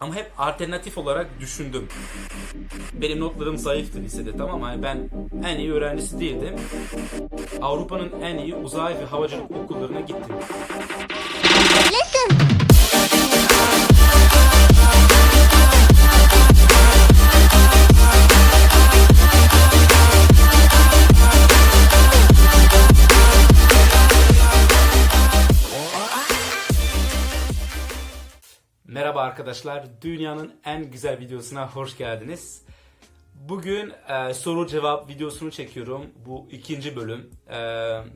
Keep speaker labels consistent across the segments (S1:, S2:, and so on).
S1: Ama hep alternatif olarak düşündüm. Benim notlarım zayıftı lisede tamam mı? Yani ben en iyi öğrencisi değildim. Avrupa'nın en iyi uzay ve havacılık okullarına gittim. Merhaba arkadaşlar, dünyanın en güzel videosuna hoş geldiniz. Bugün e, soru cevap videosunu çekiyorum. Bu ikinci bölüm. E,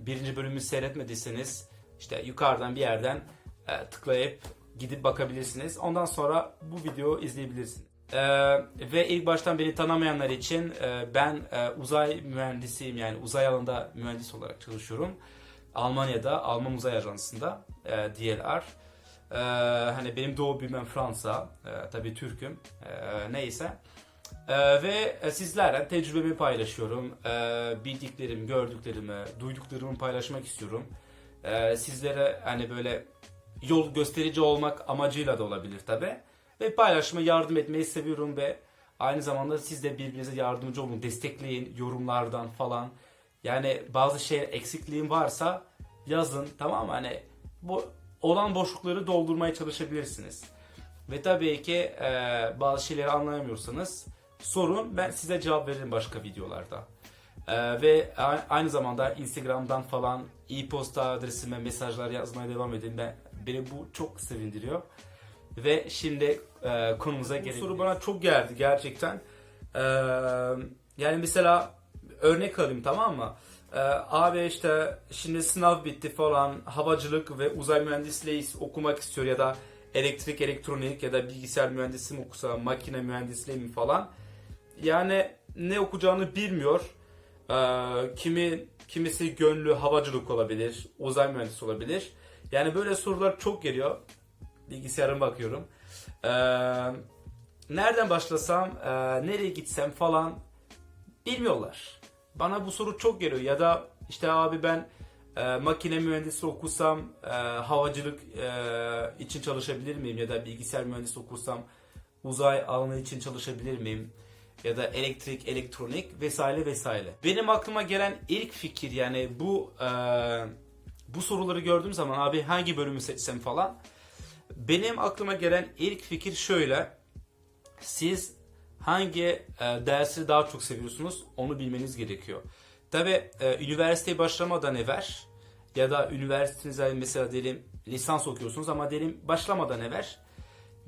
S1: birinci bölümü seyretmediyseniz işte yukarıdan bir yerden e, tıklayıp gidip bakabilirsiniz. Ondan sonra bu videoyu izleyebilirsiniz. E, ve ilk baştan beni tanımayanlar için e, ben e, uzay mühendisiyim yani uzay alanında mühendis olarak çalışıyorum. Almanya'da Alman Uzay Ajansı'nda e, DLR. Ee, hani benim doğu büyümem Fransa, ee, tabii Türk'üm, Ee, neyse. Ee, ve sizlerle tecrübemi paylaşıyorum, Ee, bildiklerimi, gördüklerimi, duyduklarımı paylaşmak istiyorum. Ee, sizlere hani böyle yol gösterici olmak amacıyla da olabilir tabi. Ve paylaşma, yardım etmeyi seviyorum ve aynı zamanda siz de birbirinize yardımcı olun, destekleyin yorumlardan falan. Yani bazı şey eksikliğim varsa yazın tamam mı? Hani bu olan boşlukları doldurmaya çalışabilirsiniz. Ve tabii ki e, bazı şeyleri anlayamıyorsanız sorun ben size cevap veririm başka videolarda. E, ve aynı zamanda Instagram'dan falan e-posta adresime mesajlar yazmaya devam edin. Ben, beni bu çok sevindiriyor. Ve şimdi e, konumuza gelelim. Bu soru bana çok geldi gerçekten. E, yani mesela örnek alayım tamam mı? Ee, abi işte şimdi sınav bitti falan havacılık ve uzay mühendisliği okumak istiyor ya da elektrik elektronik ya da bilgisayar mühendisi mi okusa makine mühendisliği mi falan. Yani ne okuyacağını bilmiyor. Ee, kimi kimisi gönlü havacılık olabilir uzay mühendisi olabilir. Yani böyle sorular çok geliyor. Bilgisayarıma bakıyorum. Ee, nereden başlasam ee, nereye gitsem falan bilmiyorlar bana bu soru çok geliyor ya da işte abi ben e, makine mühendisi okusam e, havacılık e, için çalışabilir miyim ya da bilgisayar mühendisi okursam uzay alanı için çalışabilir miyim ya da elektrik, elektronik vesaire vesaire. Benim aklıma gelen ilk fikir yani bu e, bu soruları gördüğüm zaman abi hangi bölümü seçsem falan benim aklıma gelen ilk fikir şöyle. Siz hangi e, dersi daha çok seviyorsunuz onu bilmeniz gerekiyor. Tabi e, üniversiteye başlamadan evvel ya da üniversitenize mesela diyelim lisans okuyorsunuz ama diyelim başlamadan evvel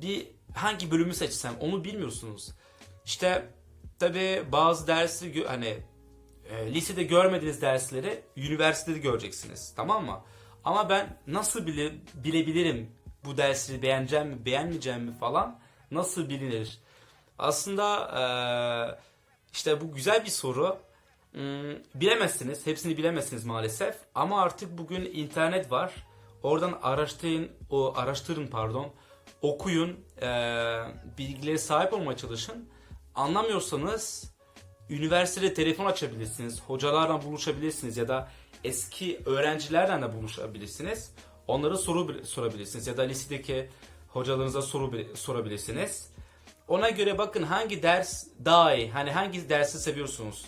S1: bir hangi bölümü seçsem onu bilmiyorsunuz. İşte tabi bazı dersi hani e, lisede görmediğiniz dersleri üniversitede göreceksiniz tamam mı? Ama ben nasıl bile, bilebilirim bu dersi beğeneceğim mi beğenmeyeceğim mi falan nasıl bilinir? Aslında eee, işte bu güzel bir soru. Hmm, Bilemezsiniz, hepsini bilemezsiniz maalesef. Ama artık bugün internet var. Oradan araştırın, o araştırın pardon, okuyun, eee bilgilere sahip olmaya çalışın. Anlamıyorsanız üniversitede telefon açabilirsiniz, hocalarla buluşabilirsiniz ya da eski öğrencilerle de buluşabilirsiniz. Onlara soru sorabilirsiniz ya da lisedeki hocalarınıza soru sorabilirsiniz. Ona göre bakın hangi ders daha iyi, hani hangi dersi seviyorsunuz.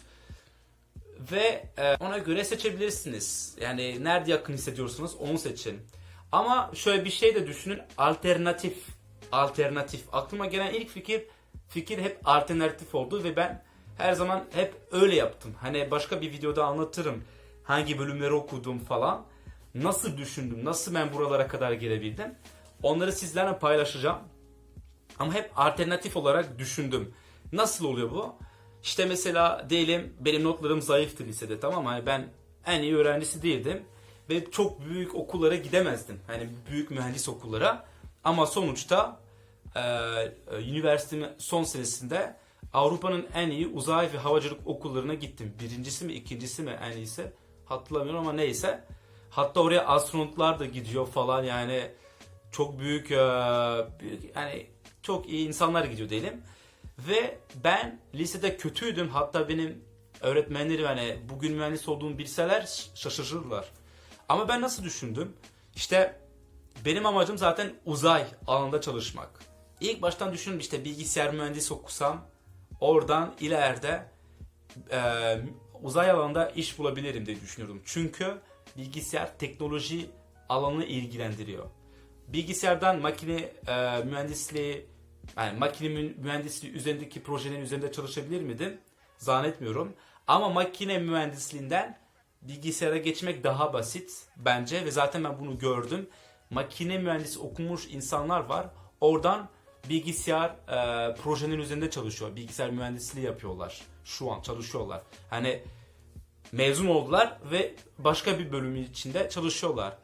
S1: Ve e, ona göre seçebilirsiniz. Yani nerede yakın hissediyorsunuz onu seçin. Ama şöyle bir şey de düşünün. Alternatif. Alternatif. Aklıma gelen ilk fikir fikir hep alternatif oldu ve ben her zaman hep öyle yaptım. Hani başka bir videoda anlatırım hangi bölümleri okudum falan. Nasıl düşündüm, nasıl ben buralara kadar gelebildim. Onları sizlerle paylaşacağım. Ama hep alternatif olarak düşündüm. Nasıl oluyor bu? İşte mesela diyelim benim notlarım zayıftı lisede tamam mı? Hani ben en iyi öğrencisi değildim. Ve çok büyük okullara gidemezdim. Hani büyük mühendis okullara. Ama sonuçta e, e, üniversitemin son senesinde Avrupa'nın en iyi uzay ve havacılık okullarına gittim. Birincisi mi ikincisi mi en iyisi hatırlamıyorum ama neyse. Hatta oraya astronotlar da gidiyor falan yani çok büyük, e, büyük yani çok iyi insanlar gidiyor diyelim. Ve ben lisede kötüydüm. Hatta benim öğretmenlerim hani bugün mühendis olduğumu bilseler şaşırırlar. Ama ben nasıl düşündüm? İşte benim amacım zaten uzay alanında çalışmak. İlk baştan düşünün işte bilgisayar mühendisi okusam oradan ileride e, uzay alanında iş bulabilirim diye düşünüyordum. Çünkü bilgisayar teknoloji alanını ilgilendiriyor. Bilgisayardan makine e, mühendisliği yani makine mü- mühendisliği üzerindeki projelerin üzerinde çalışabilir miydim? Zannetmiyorum. Ama makine mühendisliğinden bilgisayara geçmek daha basit bence ve zaten ben bunu gördüm. Makine mühendisi okumuş insanlar var. Oradan bilgisayar e, projenin üzerinde çalışıyor. Bilgisayar mühendisliği yapıyorlar. Şu an çalışıyorlar. Hani mezun oldular ve başka bir bölümü içinde çalışıyorlar.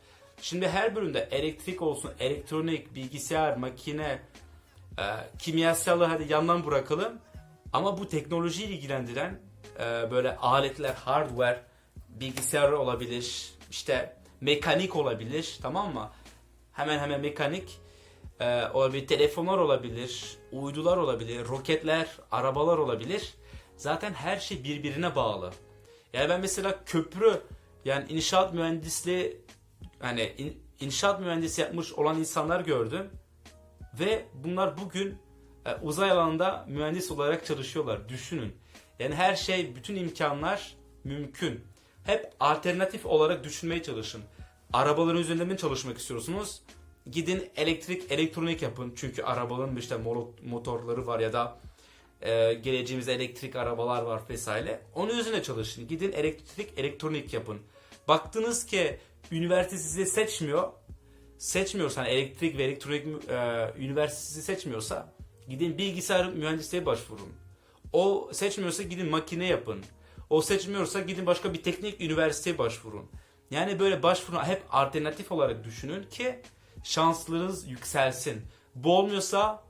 S1: Şimdi her bölümde elektrik olsun, elektronik, bilgisayar, makine, e, kimyasalı hadi yandan bırakalım. Ama bu teknolojiyi ilgilendiren e, böyle aletler, hardware, bilgisayar olabilir, işte mekanik olabilir, tamam mı? Hemen hemen mekanik e, olabilir, telefonlar olabilir, uydular olabilir, roketler, arabalar olabilir. Zaten her şey birbirine bağlı. Yani ben mesela köprü yani inşaat mühendisliği hani in- inşaat mühendisi yapmış olan insanlar gördüm ve bunlar bugün e, uzay alanında mühendis olarak çalışıyorlar. Düşünün. Yani her şey, bütün imkanlar mümkün. Hep alternatif olarak düşünmeye çalışın. Arabaların üzerinde mi çalışmak istiyorsunuz? Gidin elektrik, elektronik yapın. Çünkü arabaların işte mo- motorları var ya da e, geleceğimizde elektrik arabalar var vesaire. Onun üzerine çalışın. Gidin elektrik, elektronik yapın. Baktınız ki üniversite sizi seçmiyor. Seçmiyorsan elektrik ve elektronik e, üniversitesi seçmiyorsa gidin bilgisayar mühendisliğe başvurun. O seçmiyorsa gidin makine yapın. O seçmiyorsa gidin başka bir teknik üniversiteye başvurun. Yani böyle başvurun hep alternatif olarak düşünün ki şanslarınız yükselsin. Bu olmuyorsa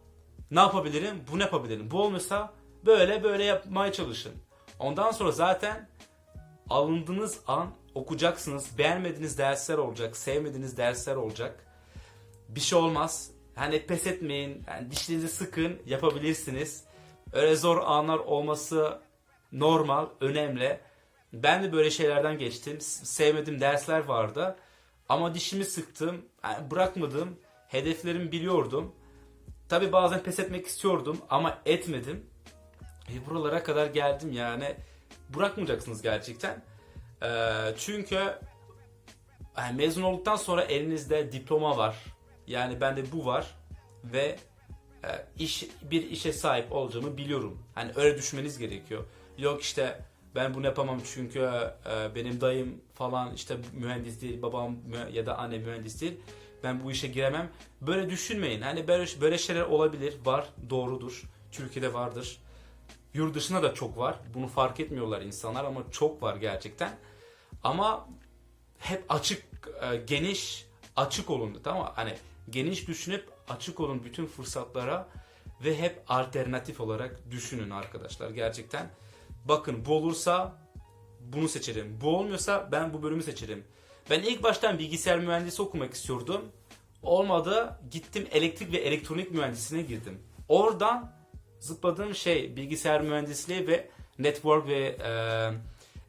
S1: ne yapabilirim? Bunu yapabilirim. Bu olmuyorsa böyle böyle yapmaya çalışın. Ondan sonra zaten alındığınız an okuyacaksınız. Beğenmediğiniz dersler olacak, sevmediğiniz dersler olacak. Bir şey olmaz. Hani pes etmeyin. Yani dişlerinizi sıkın, yapabilirsiniz. Öyle zor anlar olması normal, önemli. Ben de böyle şeylerden geçtim. Sevmediğim dersler vardı. Ama dişimi sıktım. Yani bırakmadım. Hedeflerimi biliyordum. Tabi bazen pes etmek istiyordum ama etmedim. E buralara kadar geldim yani. Bırakmayacaksınız gerçekten. Ee, çünkü yani mezun olduktan sonra elinizde diploma var. Yani bende bu var ve e, iş bir işe sahip olacağımı biliyorum. Hani öyle düşünmeniz gerekiyor. Yok işte ben bunu yapamam çünkü e, benim dayım falan işte mühendis değil, babam ya da anne mühendis değil. Ben bu işe giremem. Böyle düşünmeyin. Hani böyle böyle şeyler olabilir, var, doğrudur. Türkiye'de vardır. Yurt dışında da çok var. Bunu fark etmiyorlar insanlar ama çok var gerçekten. Ama hep açık, e, geniş, açık olun tamam mı? Hani geniş düşünüp açık olun bütün fırsatlara ve hep alternatif olarak düşünün arkadaşlar gerçekten. Bakın bu olursa bunu seçerim. Bu olmuyorsa ben bu bölümü seçerim. Ben ilk baştan bilgisayar mühendisi okumak istiyordum. Olmadı gittim elektrik ve elektronik mühendisliğine girdim. Oradan zıpladığım şey bilgisayar mühendisliği ve network ve e,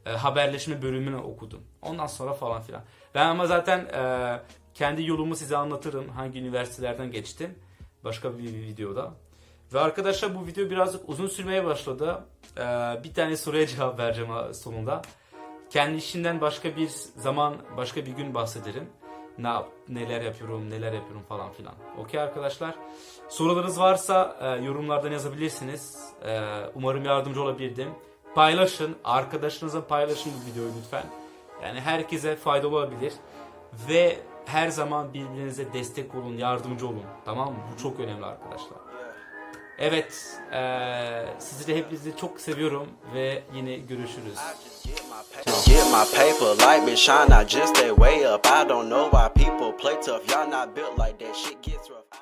S1: e, haberleşme bölümünü okudum. Ondan sonra falan filan. Ben ama zaten e, kendi yolumu size anlatırım. Hangi üniversitelerden geçtim. Başka bir videoda. Ve arkadaşlar bu video birazcık uzun sürmeye başladı. E, bir tane soruya cevap vereceğim sonunda. Kendi işimden başka bir zaman, başka bir gün bahsederim. Ne yap, neler yapıyorum, neler yapıyorum falan filan. Okey arkadaşlar. Sorularınız varsa e, yorumlardan yazabilirsiniz. E, umarım yardımcı olabildim. Paylaşın, arkadaşınızla paylaşın bu videoyu lütfen. Yani herkese faydalı olabilir. Ve her zaman birbirinize destek olun, yardımcı olun. Tamam mı? Bu çok önemli arkadaşlar. Evet, e, sizi de hepinizi çok seviyorum ve yine görüşürüz.
S2: Get my paper like Sean, I just stay way up. I don't know why people play tough. Y'all not built like that. Shit gets rough.